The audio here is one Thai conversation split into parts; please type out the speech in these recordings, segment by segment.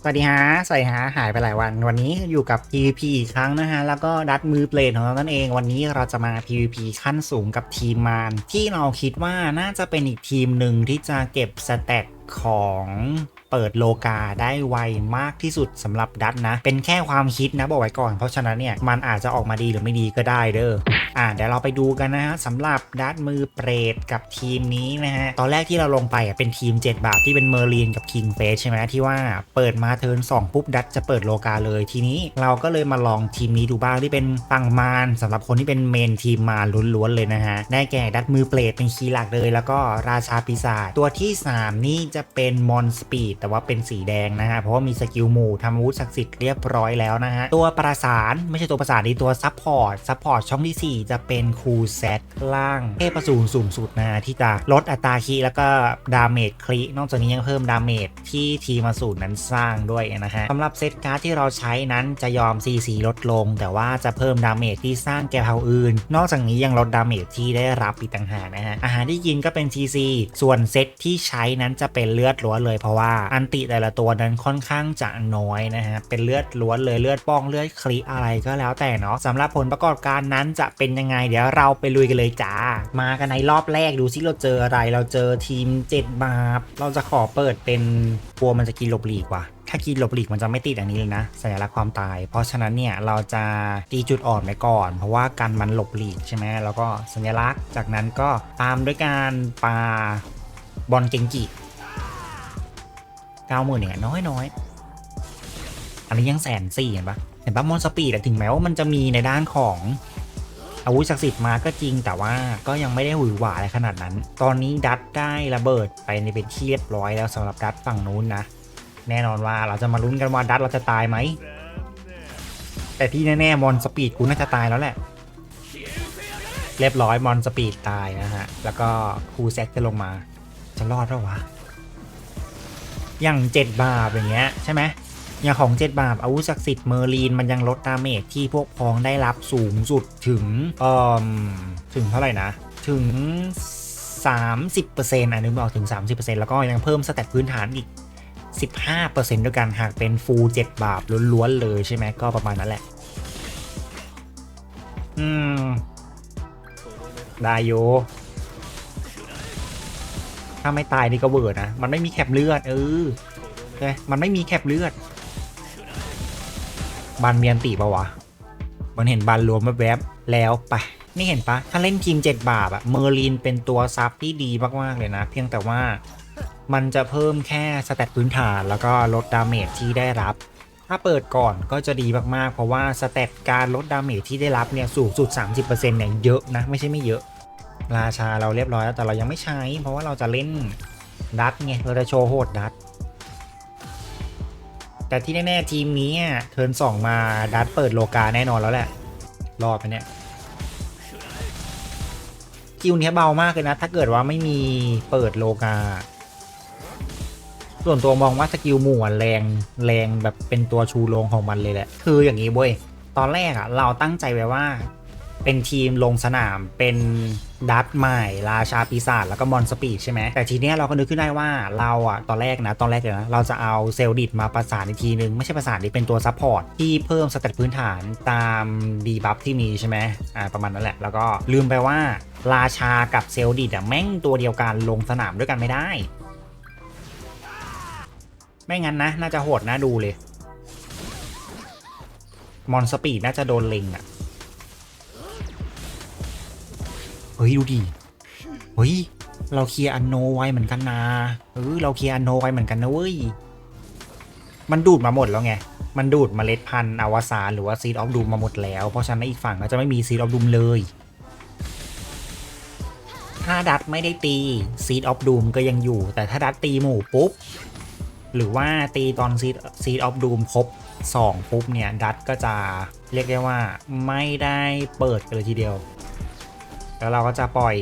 สวัสดีฮะสวัสดีฮะหายไปหลายวัน วันนี้อยู่กับ PVP อีกครั้งนะฮะ แล้วก็ดัดมือเปลนของเรานั่นเอง วันนี้เราจะมา PVP ขั้นสูงกับทีมมารที่เราคิดว่าน่าจะเป็นอีกทีมหนึ่งที่จะเก็บสแต็กของ เปิดโลกาได้ไวมากที่สุดสำหรับดัตนะ เป็นแค่ความคิดนะบอกไว้ก่อน เพราะฉะนั้นเนี่ยมันอาจจะออกมาดีหรือไม่ดีก็ได้เด้ออ่าเดี๋ยวเราไปดูกันนะฮะสำหรับดัตมือเปรตกับทีมนี้นะฮะตอนแรกที่เราลงไปอะเป็นทีม 7 บาทที่เป็นเมอร์ลีนกับคิงเฟสใช่ไหมที่ว่าเปิดมาเทิร์น2ปุ๊บดัตจะเปิดโลกาเลยทีนี้เราก็เลยมาลองทีมนี้ดูบ้างที่เป็นฝั่งมารสำหรับคนที่เป็นเมนทีมมารล้วนๆเลยนะฮะได้แก่ดัตมือเปรตเป็นคีย์หลักเลย แล้วก็ราชาปีศาจตัวที่ 3 นี่จะเป็นมอนสปีดแต่ว่าเป็นสีแดงนะฮะเพราะว่ามีสกิลหมู่ทำอาวุธศักดิ์สิทธิ์เรียบร้อยแล้วนะฮะตัวประสานไม่ใช่ตัวประสานนี่ตัวซับพอร์ตซับพอร์ตช่องที่ 4 จะเป็นคูเซตล่างเทพปสูนสูงสุดนะฮะที่จะลดอัตราคีแล้วก็ดาเมจคลินอกจากนี้ยังเพิ่มดาเมจที่ทีมอสูรนั้นสร้างด้วยนะฮะสำหรับเซตการ์ดที่เราใช้นั้นจะยอม CC ลดลง แต่ว่าจะเพิ่มดาเมจที่สร้างแก่เผ่าอื่น นอกจากนี้ยังลดดาเมจที่ได้รับอีกต่างหากนะฮะอาหารที่กินก็เป็น CC ส่วนเซตที่ใช้นั้นจะเป็นเลือดล้วนเลยเพราะว่าอันติแต่ละตัวนั้นค่อนข้างจะน้อยนะฮะเป็นเลือดล้วนเลยเลือดป้องเลือดคลิอะไรก็แล้วแต่เนาะสำหรับผลประกอบการนั้นจะเป็นยังไงเดี๋ยวเราไปลุยกันเลยจ้า มากันในรอบแรกดูซิเราเจออะไรเราเจอทีม7บาเราจะขอเปิดเป็นกลัวมันจะกินหลบหลีกว่ะถ้ากินหลบหลีกมันจะไม่ติดอันนี้เลยนะ สัญลักษณ์ความตาย เพราะฉะนั้นเนี่ยเราจะตีจุดอ่อนไปก่อน เพราะว่ากันมันหลบหลีกใช่ไหมแล้วก็สัญลักษณ์จากนั้นก็ตามด้วยการปาบอลเกงกิ เก้าหมื่นเนี่ยน้อยน้อยอันนี้ยังแสนสี่เห็นปะเห็นปะมอนสปีดถึงแม้ว่ามันจะมีในด้านของอาวุธศักดิ์สิทธิ์มาก็จริงแต่ว่าก็ยังไม่ได้หวือหวาอะไรขนาดนั้น ตอนนี้ดัตได้ระเบิดไปในเป็นที่เรียบร้อยแล้วสำหรับดัตฝั่งนู้นนะ แน่นอนว่าเราจะมาลุ้นกันว่าดัตเราจะตายไหม แต่ที่แน่ๆมอนสปีดกูน่าจะตายแล้วแหละ เรียบร้อยมอนสปีดตายนะฮะ แล้วก็ครูแซกจะลงมาจะรอดหรอวะ อย่างเจ็ดบาปอย่างเงี้ยใช่ไหมอย่างของเจ็ดบาปอาวุธศักดิ์สิทธิ์เมอร์ลีนมันยังลดดาเมจที่พวกพ้องได้รับสูงสุดถึงเอ่อถึงเท่าไหร่นะ ถึง 30%อันนึกไม่อกถึง 30%แล้วก็ยังเพิ่มสแตทพื้นฐานอีก 15%ด้วยกันหากเป็นฟูล7บาปล้วนๆเลยใช่ไหมก็ประมาณนั้นแหละ อืม ได้โยาไม่ตายนี่ก็เวิร์ดนะ มันไม่มีแคปเลือด เออใช่มันไม่มีแคปเลือด บันเมียนตีปะวะ มันเห็นบันรวมแวบๆแล้วไป นี่เห็นปะ ถ้าเล่นทีม7บาปอะเมอร์ลินเป็นตัวซับที่ดีมากๆเลยนะ เพียงแต่ว่ามันจะเพิ่มแค่สแตทพื้นฐานแล้วก็ลดดาเมจที่ได้รับ ถ้าเปิดก่อนก็จะดีมากๆ เพราะว่าสแตทการลดดาเมจที่ได้รับเนี่ยสูงสุด 30%เนี่ยเยอะนะ ไม่ใช่ไม่เยอะ ราชาเราเรียบร้อยแล้วแต่เรายังไม่ใช้ เพราะว่าเราจะเล่นดัตไงเราจะโชว์โหดดัตแต่ที่แน่ๆทีมนี้เทิร์นสองมาดัตเปิดโลกาแน่นอนแล้วแหละ รอดไปเนี่ยคิวเนี้ยเบามากเลยนะ ถ้าเกิดว่าไม่มีเปิดโลกา ส่วนตัวมองว่าสกิลหมู่แรงแรงแบบเป็นตัวชูโรงของมันเลยแหละ คืออย่างนี้เว้ย ตอนแรกอะเราตั้งใจไว้ว่า เป็นทีมลงสนามเป็น ดัตใหม่ ราชาปีศาจแล้วก็มอนสปีดใช่ไหมแต่ทีเนี้ยเราก็นึกขึ้นได้ว่าเราอะตอนแรกนะ ตอนแรกเลยนะ เราจะเอาเซลดิตมาประสานอีกทีนึง ไม่ใช่ประสานดิเป็นตัวซัพพอร์ตที่เพิ่มสเตตพื้นฐานตามดีบัฟที่มีใช่ไหมอ่าประมาณนั้นแหละ แล้วก็ลืมไปว่าราชากับเซลดิตอะแม่งตัวเดียวกันลงสนามด้วยกันไม่ได้ ไม่งั้นนะ น่าจะโหดน่าดูเลย มอนสปีดน่าจะโดนเล็งอะ เฮ้ยดูดิเฮ้ยเราเคลียร์อันโนไว้เหมือนกันนะเออเราเคลียร์อันโนไว้เหมือนกันนะเว้ยมันดูดมาหมดแล้วไงมันดูดมเมล็ดพันธุ์อวสานหรือว่าซีดออฟดูมมาหมดแล้ว เพราะฉะนั้นอีกฝั่งก็จะไม่มีซีดออฟดูมเลย ถ้าดัตไม่ได้ตีซีดออฟดูมก็ยังอยู่ แต่ถ้าดัตตีหมู่ปุ๊บ หรือว่าตีตอนซีดซีดออฟดูมครบ 2 ปุ๊บเนี่ย ดัตก็จะเรียกได้ว่าไม่ได้เปิดกันเลยทีเดียว แล้วเราก็จะปล่อย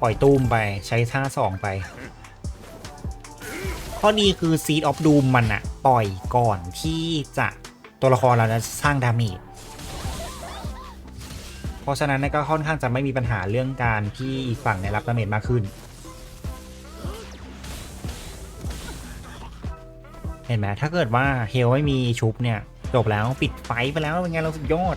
ปล่อยตุ้มไปใช้ท่า2ไป ข้อดีคือ Seed of Doom มันอะปล่อยก่อนที่จะตัวละครเราจะสร้างดาเมจเพราะฉะนั้นก็ค่อนข้างจะไม่มีปัญหาเรื่องการที่อีกฝั่งเนี่ยรับดาเมจมากขึ้นเห็นห็นไหมถ้าเกิดว่าเฮลไม่มีชุบเนี่ยจบแล้วปิดไฟไปแล้วเป็นไงเราสุดยอด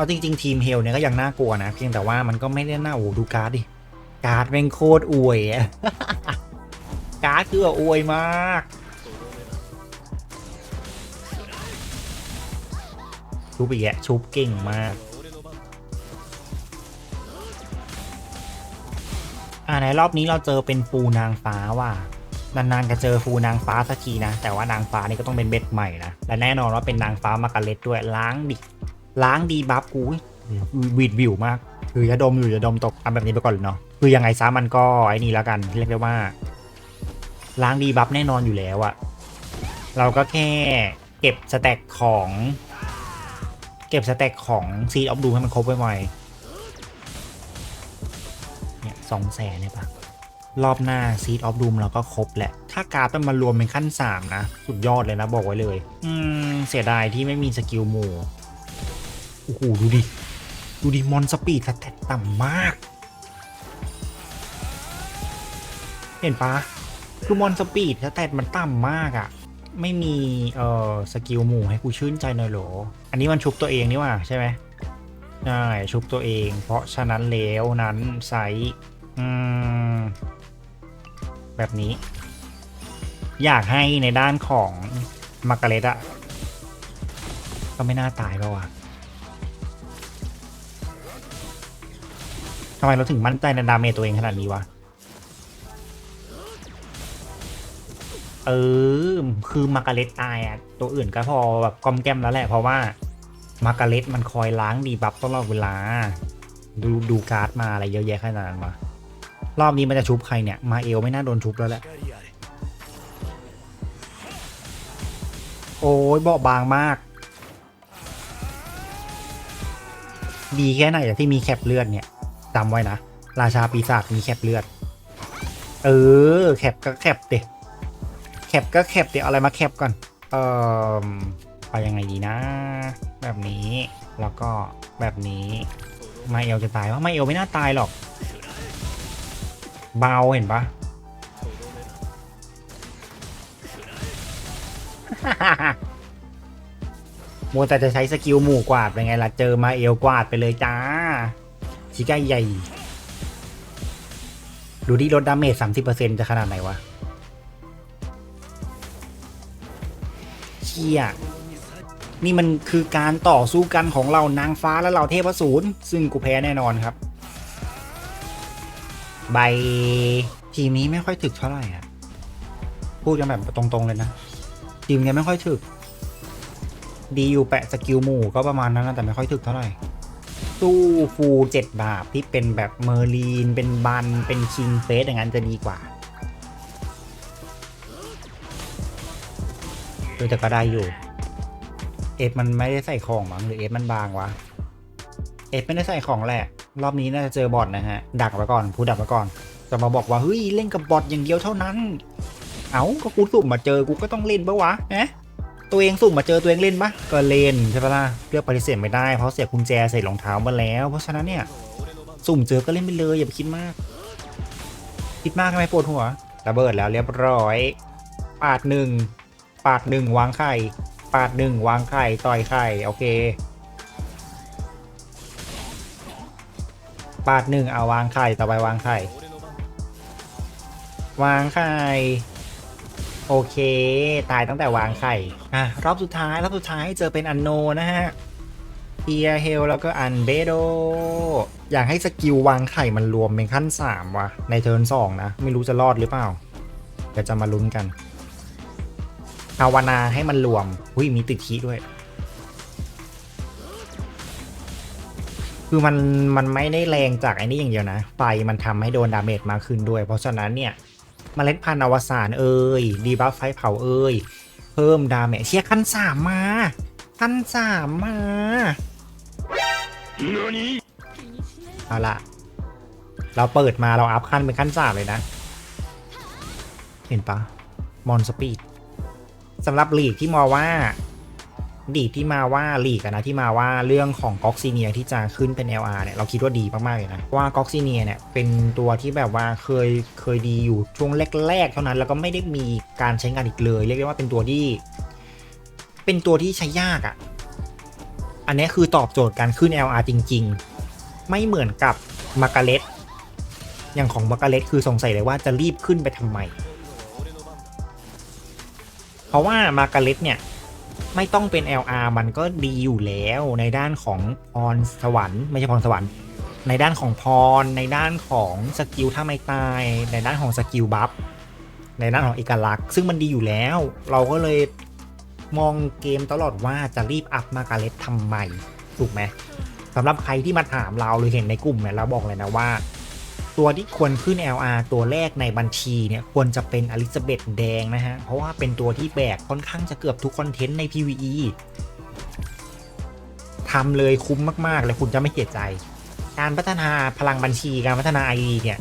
เอาจริง ๆ ทีมเฮลเนี่ยก็ยังน่ากลัวนะ เพียงแต่ว่ามันก็ไม่ได้น่าโอ้ดูการ์ดดิ การ์ดแม่งโคตรอวยอะการ์ดคืออวยมาก ชุบอีกแยะชุบเก่งมากอ่าในรอบนี้เราเจอเป็นฟูนางฟ้าว่ะนานๆจะเจอฟูนางฟ้าสักทีนะ แต่ว่านางฟ้านี่ก็ต้องเป็นเบ็ดใหม่นะ และแน่นอนว่าเป็นนางฟ้ามาการเล็ตด้วยล้างดิ ล้างดีบัฟกูวีดวิวมาก คือจะดมอยู่จะดมตกทำแบบนี้ไปก่อนเลยเนาะคือยังไงซะมันก็ไอ้นี่แล้วกันเรียกได้ว่า ล้างดีบัฟแน่นอนอยู่แล้วอะเราก็แค่เก็บสแต็กของ เก็บสแต็กของซีดออฟดูให้มันครบไว้หน่อยเนี่ยสองแสนเนี่ยปะรอบหน้าซีดออฟดูมเราก็ครบแหละ ถ้าการ์ดมันมารวมเป็นขั้น 3 นะ สุดยอดเลยนะ บอกไว้เลย อืม เสียดายที่ไม่มีสกิลหมู่โอ้โหดูดิ ดูดิ มอนสปีดสแตตต่ำมาก เห็นปะคือมอนสปีดสแตตมันต่ำมากอะ่ะ ไม่มี เอ่อ สกิลหมู่ให้กูชื่นใจหน่อยหรอ อันนี้มันชุบตัวเองนี่ว่าใช่ไหมใช่ชุบตัวเอง เพราะฉะนั้นแล้วนั้นไซส์อืมแบบนี้ อยากให้ในด้านของมาร์กาเร็ตอะก็ไม่น่าตายแล้วอะ ทำไมเราถึงมั่นใจในดาเมจตัวเองขนาดนี้วะ เออ คือมาร์กาเร็ตตายอะตัวอื่นก็พอแบบกอมแกมแล้วแหละ เพราะว่ามาร์กาเร็ตมันคอยล้างดีบัฟตลอดเวลา ดูดูการ์ดมาอะไรเยอะแยะขนาดนั้นวะรอบนี้มันจะชุบใครเนี่ย มาเอลไม่น่าโดนชุบแล้วแหละ โอ้ยเบาบางมาก ดีแค่ไหนที่มีแคปเลือดเนี่ย จำไว้นะ ราชาปีศาจมีแคปเลือด เออ แคปก็แคปเดแคปก็แคปเดี๋ยวเอาอะไรมาแคปก่อน เออไปยังไงดีนะ แบบนี้แล้วก็แบบนี้ไมเอลจะตายว่าไมเอลไม่น่าตายหรอกเบาเห็นปะมัวแต่จะใช้สกิลหมู่กวาดเป็นไงล่ะ เจอมาเอลกวาดไปเลยจ้า ชิก้าใหญ่ ดูดิลดดาเมจสามสิบเปอร์เซ็นจะขนาดไหนวะเชี่ยนี่มันคือการต่อสู้กันของเรานางฟ้าและเราเทพสูรซึ่งกูแพ้แน่นอนครับ ใบทีมนี้ไม่ค่อยถึกเท่าไหร่อะ พูดกันแบบตรงๆเลยนะ ทีมนี้ไม่ค่อยถึก ดีอยู่แปะสกิลหมู่ก็ประมาณนั้นนะแต่ไม่ค่อยถึกเท่าไหร่ สู้ฟูเจ็ดบาทที่เป็นแบบเมอร์ลีน เป็นบัน เป็นคิงเฟสอย่างนั้นจะดีกว่าเออแต่ก็ได้อยู่ เอฟมันไม่ได้ใส่ของมั้งหรือเอฟมันบางวะ เอฟไม่ได้ใส่ของแหละ รอบนี้น่าจะเจอบอทนะฮะ ดักไว้ก่อนผู้ดักไว้ก่อน จะมาบอกว่าเฮ้ยเล่นกับบอทอย่างเดียวเท่านั้น เอ้าก็กูสุ่มมาเจอกูก็ต้องเล่นปะวะเอ๊ะ ตัวเองสุ่มมาเจอตัวเองเล่นปะก็เล่นใช่ปะล่ะเลือกปฏิเสธไม่ได้เพราะเสียกุญแจใส่รองเท้ามาแล้ว เพราะฉะนั้นเนี่ยสุ่มเจอก็เล่นไปเลยอย่าไปคิดมาก คิดมากทำไมปวดหัวระเบิดแล้วเรียบร้อย ปาดหนึ่งปาดหนึ่งวางไข่ปาดหนึ่งวางไข่ต่อยไข่โอเค ปาดหนึ่งเอาวางไข่ต่อไปวางไข่วางไข่ โอเค ตายตั้งแต่วางไข่ อะ รอบสุดท้าย รอบสุดท้ายเจอเป็นอันโนนะฮะเทียเฮลแล้วก็อันเบโด อยากให้สกิลวางไข่มันรวมเป็นขั้น 3 ว่ะ ในเทิร์น2นะ ไม่รู้จะรอดหรือเปล่าเดี๋ยวจะมาลุ้นกันภาวนาให้มันรวม อุ้ยมีติดคีด้วย คือมันมันไม่ได้แรงจากไอ้นี่อย่างเดียวนะ ไฟมันทำให้โดนดาเมจมากขึ้นด้วย เพราะฉะนั้นเนี่ย เมล็ดพันธุ์อวสานเอ่ยดีบัฟไฟเผาเอ่ยเพิ่มดาเมจเชียร์ขั้นสามมาขั้นสามมาเอาละเราเปิดมาเราอัพขั้นเป็นขั้นสามเลยนะ เห็นปะมอนสปีดสำหรับลีกที่มองว่า ดีที่มาว่าลีกนะที่มาว่าเรื่องของก๊อกซีเนียที่จะขึ้นเป็น LR เนี่ยเราคิดว่าดีมากๆเลยนะเพราะว่าก๊อกซีเนียเนี่ยเป็นตัวที่แบบว่าเคยเคยดีอยู่ช่วงแรกๆ เท่านั้นแล้วก็ไม่ได้มีการใช้งานอีกเลย เรียกได้ว่าเป็นตัวที่ เป็นตัวที่ใช้ยากอะ่ะอันนี้คือตอบโจทย์การขึ้น LR จริง ๆ ไม่เหมือนกับมาการเลตอย่างของมาการเลตคือสงสัยเลยว่าจะรีบขึ้นไปทำไม เพราะว่ามาการเลตเนี่ย ไม่ต้องเป็น LR มันก็ดีอยู่แล้วในด้านของพรสวรรค์ไม่ใช่พรสวรรค์ในด้านของพร ในด้านของสกิลถ้าไม่ตาย ในด้านของสกิลบัฟในด้านของเอกลักษณ์ ซึ่งมันดีอยู่แล้ว เราก็เลยมองเกมตลอดว่าจะรีบอัพมาการเลตทำไมถูกไหมสำหรับใครที่มาถามเราหรือเห็นในกลุ่มเนี่ยเราบอกเลยนะว่า ตัวที่ควรขึ้น LR ตัวแรกในบัญชีเนี่ยควรจะเป็นอลิซาเบธแดงนะฮะ เพราะว่าเป็นตัวที่แบกค่อนข้างจะเกือบทุกคอนเทนต์ใน PVE ทำเลยคุ้มมากๆเลยคุณจะไม่เสียใจ การพัฒนาพลังบัญชีการพัฒนา ID เนี่ย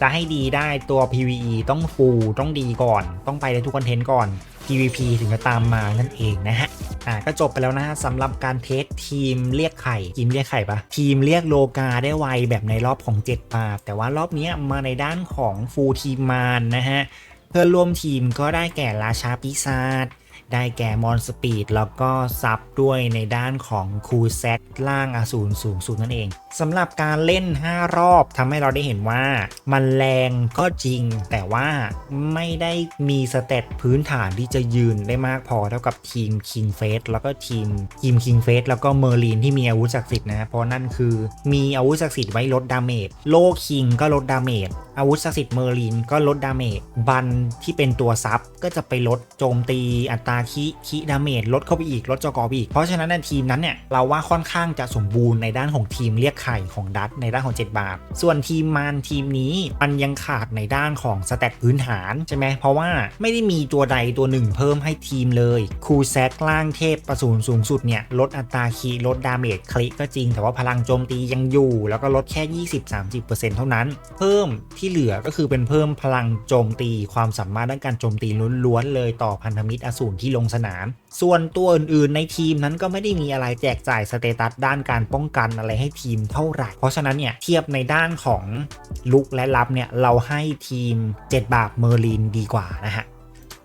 จะให้ดีได้ตัว PVE ต้องฟูต้องดีก่อน ต้องไปในทุกคอนเทนต์ก่อน PVP ถึงจะตามมานั่นเองนะฮะ อ่าก็จบไปแล้วนะฮะสำหรับการเทสทีมเรียกไข่ทีมเรียกไข่ปะทีมเรียกโลกาได้ไวแบบในรอบของ 7 ปาบแต่ว่ารอบนี้มาในด้านของฟูลทีมมานนะฮะเพื่อนร่วมทีมก็ได้แก่ราชาปีศาจได้แก่มอนสปีดแล้วก็ซับด้วยในด้านของคูแซตล่างอสูรสูงสุดนั่นเอง สำหรับการเล่น 5 รอบทำให้เราได้เห็นว่า มันแรงก็จริง แต่ว่าไม่ได้มีสเตตพื้นฐานที่จะยืนได้มากพอเท่ากับทีม King f a c e แล้วก็ทีมทีม King f a c e แล้วก็เมอร์ลีนที่มีอาวุธศักดิ์สิทธิ์นะ เพราะนั่นคือมีอาวุธศักดิ์สิทธิ์ไว้ลดดาเมจโลคิงก็ลดดาเมจอาวุธศักดิ์สิทธิ์เมอร์ลีนก็ลดดาเมจบันที่เป็นตัวซับก็จะไปลดโจมตีอัตราคิคิดาเมจลดเข้าไปอีกลดจอกอไปอีกเพราะฉะนั้นทีมนั้นเนี่ยเราว่าค่อนข้างจะสมบูรณ์ในด้านของทีมเรียกไข่ของดัตในด้านของ 7 บาท ส่วนทีมมานทีมนี้มันยังขาดในด้านของสแตทพื้นฐานใช่ไหมเพราะว่าไม่ได้มีตัวใดตัวหนึ่งเพิ่มให้ทีมเลยคูแซกล่างเทพประสูนสูงสุดเนี่ยลดอัตราคีลดดาเมจคลิกก็จริง แต่ว่าพลังโจมตียังอยู่ แล้วก็ลดแค่ 20-30%เท่านั้น เพิ่มที่เหลือก็คือเป็นเพิ่มพลังโจมตีความสามารถด้านการโจมตีล้วนๆเลยต่อพันธมิตรอสูรที่ลงสนาม ส่วนตัวอื่นๆในทีมนั้นก็ไม่ได้มีอะไรแจกจ่ายสเตตัสด้านการป้องกันอะไรให้ทีมเท่าไหร่ เพราะฉะนั้นเนี่ยเทียบในด้านของลุกและรับเนี่ยเราให้ทีม 7 บาทเมอร์ลินดีกว่านะฮะ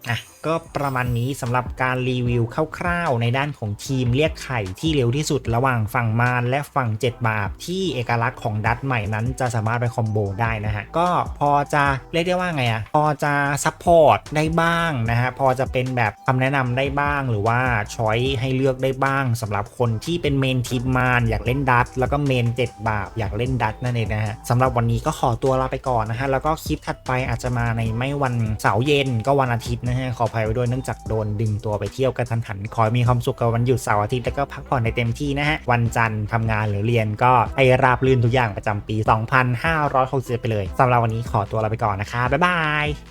อะ ก็ประมาณนี้สำหรับการรีวิวคร่าวๆ ในด้านของทีมเรียกไข่ที่เร็วที่สุดระหว่างฝั่งมารและฝั่ง 7 บาปที่เอกลักษณ์ของดัตใหม่นั้นจะสามารถไปคอมโบได้นะฮะ ก็พอจะเรียกได้ว่าไงอะพอจะซัพพอร์ตได้บ้างนะฮะ พอจะเป็นแบบคำแนะนำได้บ้างหรือว่าช้อยให้เลือกได้บ้างสำหรับคนที่เป็นเมนทีมมารอยากเล่นดัตแล้วก็เมน 7 บาปอยากเล่นดัตนั่นเองนะฮะสำหรับวันนี้ก็ขอตัวลาไปก่อนนะฮะแล้วก็คลิปถัดไปอาจจะมาในไม่วันเสาร์เย็นก็วันอาทิตย์นะฮะขออยไว้ด้วยเนื่องจากโดนดึงตัวไปเที่ยวกันทันหัน ขอให้มีความสุขกับวันหยุดเสาร์อาทิตย์แล้วก็พักผ่อนในเต็มที่นะฮะ วันจันทร์ทำงานหรือเรียนก็ให้ราบรื่นทุกอย่างประจำปี 2560ไปเลยสำหรับวันนี้ขอตัวลาไปก่อนนะคะบ๊ายบาย